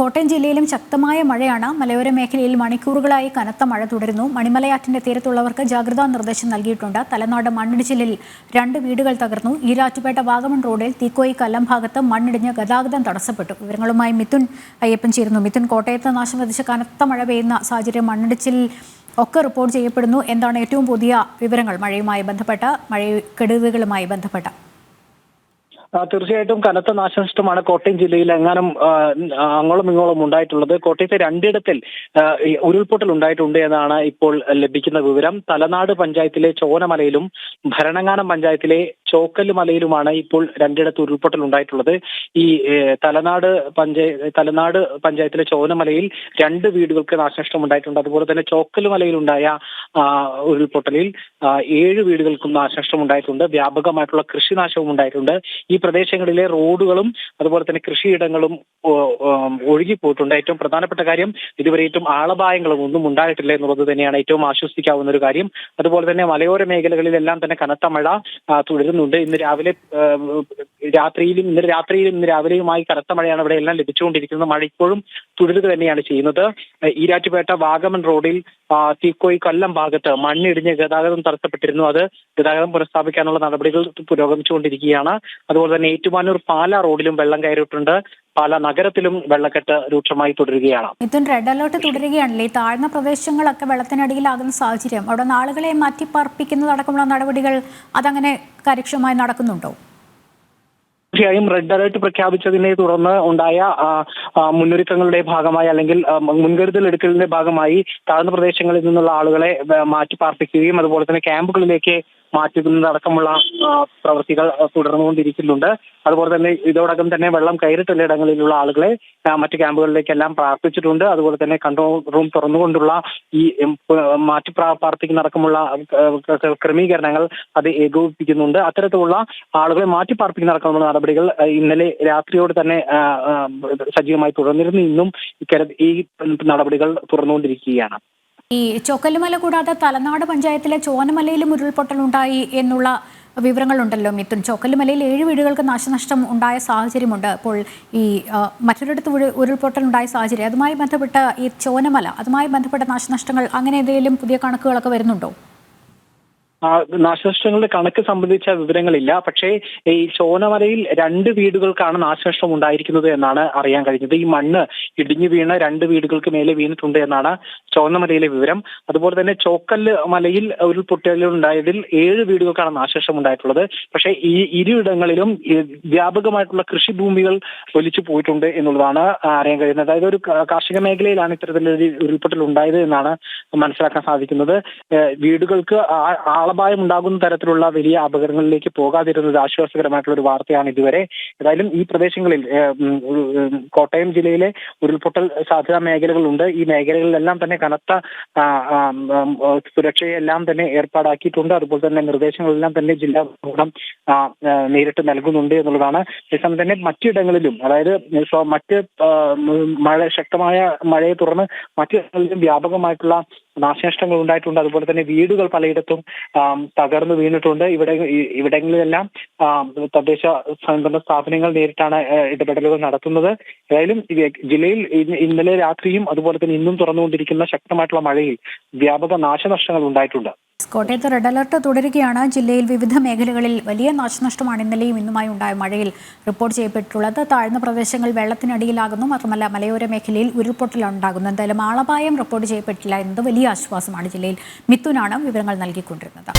കോട്ടയം ജില്ലയിലും ശക്തമായ മഴയാണ്. മലയോര മേഖലയിൽ മണിക്കൂറുകളായി കനത്ത മഴ തുടരുന്നു. മണിമലയാറ്റിന്റെ തീരത്തുള്ളവർക്ക് ജാഗ്രതാ നിർദ്ദേശം നൽകിയിട്ടുണ്ട്. തലനാട് മണ്ണിടിച്ചിലിൽ രണ്ട് വീടുകൾ തകർന്നു. ഈരാറ്റുപേട്ട വാഗമൺ റോഡിൽ തീക്കോയി കല്ലം ഭാഗത്ത് മണ്ണിടിഞ്ഞ് ഗതാഗതം തടസ്സപ്പെട്ടു. വിവരങ്ങളുമായി മിഥുൻ അയ്യപ്പൻ ചേരുന്നു. മിഥുൻ കോട്ടയത്ത് നാശം വധിച്ച കനത്ത മഴ പെയ്യുന്ന സാഹചര്യം മണ്ണിടിച്ചിൽ ഒക്കെ റിപ്പോർട്ട് ചെയ്യപ്പെടുന്നു. എന്താണ് ഏറ്റവും പുതിയ വിവരങ്ങൾ? മഴയുമായി ബന്ധപ്പെട്ട മഴ കെടുതികളുമായി ബന്ധപ്പെട്ട തീർച്ചയായിട്ടും കനത്ത നാശനഷ്ടമാണ് കോട്ടയം ജില്ലയിൽ എങ്ങാനും അങ്ങോളം ഇങ്ങോളം ഉണ്ടായിട്ടുള്ളത്. കോട്ടയത്തെ രണ്ടിടത്തിൽ ഉരുൾപൊട്ടൽ ഉണ്ടായിട്ടുണ്ട് എന്നാണ് ഇപ്പോൾ ലഭിക്കുന്ന വിവരം. തലനാട് പഞ്ചായത്തിലെ ചോനമലയിലും ഭരണങ്ങാനം പഞ്ചായത്തിലെ ചോക്കൽ മലയിലുമാണ് ഇപ്പോൾ രണ്ടിടത്ത് ഉരുൾപൊട്ടൽ ഉണ്ടായിട്ടുള്ളത്. ഈ തലനാട് പഞ്ചായ തലനാട് പഞ്ചായത്തിലെ ചോനമലയിൽ രണ്ട് വീടുകൾക്ക് നാശനഷ്ടം ഉണ്ടായിട്ടുണ്ട്. അതുപോലെ തന്നെ ചോക്കൽ മലയിലുണ്ടായ ഉരുൾപൊട്ടലിൽ ഏഴ് വീടുകൾക്കും നാശനഷ്ടം ഉണ്ടായിട്ടുണ്ട്. വ്യാപകമായിട്ടുള്ള കൃഷിനാശവും ഉണ്ടായിട്ടുണ്ട്. ഈ പ്രദേശങ്ങളിലെ റോഡുകളും അതുപോലെ തന്നെ കൃഷിയിടങ്ങളും ഒഴുകിപ്പോയിട്ടുണ്ട്. ഏറ്റവും പ്രധാനപ്പെട്ട കാര്യം ഇതുവരെ ഏറ്റവും ആളപായങ്ങളും ഒന്നും ഉണ്ടായിട്ടില്ല എന്നുള്ളത് തന്നെയാണ് ഏറ്റവും ആശ്വസിക്കാവുന്ന ഒരു കാര്യം. അതുപോലെ തന്നെ മലയോര മേഖലകളിലെല്ലാം തന്നെ കനത്ത മഴ ആ, തുടരുന്നുണ്ട് ഇന്ന് രാവിലെ രാത്രിയിലും ഇന്നലെ രാത്രിയിലും ഇന്ന് രാവിലെയുമായി കനത്ത മഴയാണ് ഇവിടെ എല്ലാം ലഭിച്ചുകൊണ്ടിരിക്കുന്നത്. മഴ ഇപ്പോഴും തുടരുക തന്നെയാണ് ചെയ്യുന്നത്. ഈരാറ്റുപേട്ട വാഗമൺ റോഡിൽ തീക്കോയി കൊല്ലം ഭാഗത്ത് മണ്ണിടിഞ്ഞ് ഗതാഗതം തടസ്സപ്പെട്ടിരുന്നു. അത് ഗതാഗതം പുനഃസ്ഥാപിക്കാനുള്ള നടപടികൾ പുരോഗമിച്ചുകൊണ്ടിരിക്കുകയാണ്. അതുപോലെ തന്നെ ഏറ്റുമാനൂർ പാല റോഡിലും വെള്ളം കയറിയിട്ടുണ്ട്. പാല നഗരത്തിലും വെള്ളക്കെട്ട് രൂക്ഷമായി തുടരുകയാണ്. ഇതും റെഡ് അലേർട്ട് തുടരുകയാണല്ലേ? ഈ താഴ്ന്ന പ്രദേശങ്ങളൊക്കെ വെള്ളത്തിനടിയിലാകുന്ന സാഹചര്യം. അവിടെ ആളുകളെ മാറ്റിപ്പാർപ്പിക്കുന്നതടക്കമുള്ള നടപടികൾ അതങ്ങനെ കാര്യക്ഷമമായി നടക്കുന്നുണ്ടോ? തീർച്ചയായും റെഡ് അലർട്ട് പ്രഖ്യാപിച്ചതിനെ തുടർന്ന് ഉണ്ടായ മുന്നൊരുക്കങ്ങളുടെ ഭാഗമായി അല്ലെങ്കിൽ മുൻകരുതൽ എടുക്കലിന്റെ ഭാഗമായി താഴ്ന്ന പ്രദേശങ്ങളിൽ നിന്നുള്ള ആളുകളെ മാറ്റി പാർപ്പിക്കുകയും അതുപോലെ തന്നെ ക്യാമ്പുകളിലേക്ക് മാറ്റുന്നതടക്കമുള്ള പ്രവൃത്തികൾ തുടർന്നുകൊണ്ടിരിക്കുന്നുണ്ട്. അതുപോലെ തന്നെ ഇതോടകം തന്നെ വെള്ളം കയറിയിട്ടുള്ള ഇടങ്ങളിലുള്ള ആളുകളെ മറ്റ് ക്യാമ്പുകളിലേക്കെല്ലാം പ്രാർത്ഥിച്ചിട്ടുണ്ട്. അതുപോലെ തന്നെ കൺട്രോൾ റൂം തുറന്നുകൊണ്ടുള്ള ഈ മാറ്റി പാർപ്പിക്കുന്നതടക്കമുള്ള ക്രമീകരണങ്ങൾ അത് ഏകോപിപ്പിക്കുന്നുണ്ട്. അത്തരത്തിലുള്ള ആളുകളെ മാറ്റി പാർപ്പിക്കുന്നതടക്കമുള്ള നടപടികൾ ഇന്നലെ രാത്രിയോട് തന്നെ സജീവമായി തുടർന്നിരുന്നു. ഇന്നും ഈ നടപടികൾ തുറന്നുകൊണ്ടിരിക്കുകയാണ്. ഈ ചൊക്കല്ലുമല കൂടാതെ തലനാട് പഞ്ചായത്തിലെ ചോനമലയിലും ഉരുൾപൊട്ടലുണ്ടായി എന്നുള്ള വിവരങ്ങളുണ്ടല്ലോ മിഥുൻ. ചൊക്കല്ലുമലയിൽ ഏഴ് വീടുകൾക്ക് നാശനഷ്ടം ഉണ്ടായ സാഹചര്യമുണ്ട്. അപ്പോൾ ഈ മറ്റൊരിടത്ത് ഉരു- ഉരുൾപൊട്ടൽ ഉണ്ടായ സാഹചര്യം. അതുമായി ബന്ധപ്പെട്ട ഈ ചോനമല അതുമായി ബന്ധപ്പെട്ട നാശനഷ്ടങ്ങൾ അങ്ങനെ എന്തെങ്കിലും പുതിയ കണക്കുകളൊക്കെ വരുന്നുണ്ടോ? നാശനഷ്ടങ്ങളുടെ കണക്ക് സംബന്ധിച്ച വിവരങ്ങളില്ല. പക്ഷേ ഈ ചോനമലയിൽ രണ്ട് വീടുകൾക്കാണ് നാശനഷ്ടം ഉണ്ടായിരിക്കുന്നത് എന്നാണ് അറിയാൻ കഴിഞ്ഞത്. ഈ മണ്ണ് ഇടിഞ്ഞു വീണ് രണ്ട് വീടുകൾക്ക് മേലെ വീണിട്ടുണ്ട് എന്നാണ് ചോന്നമലയിലെ വിവരം. അതുപോലെ തന്നെ ചോക്കല്ല് മലയിൽ ഒരു ഉരുൾപൊട്ടലുണ്ടായതിൽ ഏഴ് വീടുകൾക്കാണ് നാശനഷ്ടം ഉണ്ടായിട്ടുള്ളത്. പക്ഷേ ഈ ഇരുയിടങ്ങളിലും ഈ വ്യാപകമായിട്ടുള്ള കൃഷിഭൂമികൾ ഒലിച്ചു പോയിട്ടുണ്ട് എന്നുള്ളതാണ് അറിയാൻ കഴിയുന്നത്. അതായത് ഒരു കാർഷിക മേഖലയിലാണ് ഇത്തരത്തിലൊരു ഉരുൾപൊട്ടൽ ഉണ്ടായത് എന്നാണ് മനസ്സിലാക്കാൻ സാധിക്കുന്നത്. വീടുകൾക്ക് ആ- ആളപായം ഉണ്ടാകുന്ന തരത്തിലുള്ള വലിയ അപകടങ്ങളിലേക്ക് പോകാതിരുന്നത് ആശ്വാസകരമായിട്ടുള്ള ഒരു വാർത്തയാണ് ഇതുവരെ. ഏതായാലും ഈ പ്രദേശങ്ങളിൽ കോട്ടയം ജില്ലയിലെ ഉരുൾപൊട്ടൽ സാധ്യതാ മേഖലകളുണ്ട്. ഈ മേഖലകളിലെല്ലാം തന്നെ കനത്ത സുരക്ഷയെല്ലാം തന്നെ ഏർപ്പാടാക്കിയിട്ടുണ്ട്. അതുപോലെ തന്നെ നിർദ്ദേശങ്ങളെല്ലാം തന്നെ ജില്ലാ ആ, നേരിട്ട് നൽകുന്നുണ്ട് എന്നുള്ളതാണ്. അതേസമയം തന്നെ മറ്റിടങ്ങളിലും അതായത് മറ്റ് മഴ ശക്തമായ മഴയെ തുടർന്ന് മറ്റിടങ്ങളിലും വ്യാപകമായിട്ടുള്ള നാശനഷ്ടങ്ങൾ ഉണ്ടായിട്ടുണ്ട്. അതുപോലെ തന്നെ വീടുകൾ പലയിടത്തും തകർന്നു വീണിട്ടുണ്ട്. ഇവിടെ ഇവിടങ്ങളിലെല്ലാം തദ്ദേശ സ്വയംഭരണ സ്ഥാപനങ്ങൾ നേരിട്ടാണ് ഇടപെടലുകൾ നടത്തുന്നത്. ഏതായാലും ജില്ലയിൽ ഇന്നലെ രാത്രിയും അതുപോലെ തന്നെ ഇന്നും തുറന്നുകൊണ്ടിരിക്കുന്ന ശക്തമായിട്ടുള്ള മഴയിൽ വ്യാപക നാശനഷ്ടങ്ങൾ ഉണ്ടായിട്ടുണ്ട്. കോട്ടയത്ത് റെഡ് അലർട്ട് തുടരുകയാണ്. ജില്ലയിൽ വിവിധ മേഖലകളിൽ വലിയ നാശനഷ്ടമാണ് ഇന്നലെയും ഇന്നുമായി ഉണ്ടായ മഴയിൽ റിപ്പോർട്ട് ചെയ്യപ്പെട്ടിട്ടുള്ളത്. താഴ്ന്ന പ്രദേശങ്ങൾ വെള്ളത്തിനടിയിലാകുന്നു. മാത്രമല്ല മലയോര മേഖലയിൽ ഉരുൾപൊട്ടലാണ് ഉണ്ടാകുന്നത് എന്തായാലും ആളപായം റിപ്പോർട്ട് ചെയ്യപ്പെട്ടില്ല എന്നത് വലിയ ആശ്വാസമാണ് ജില്ലയിൽ. മിഥുനാണ് വിവരങ്ങൾ നൽകിക്കൊണ്ടിരുന്നത്.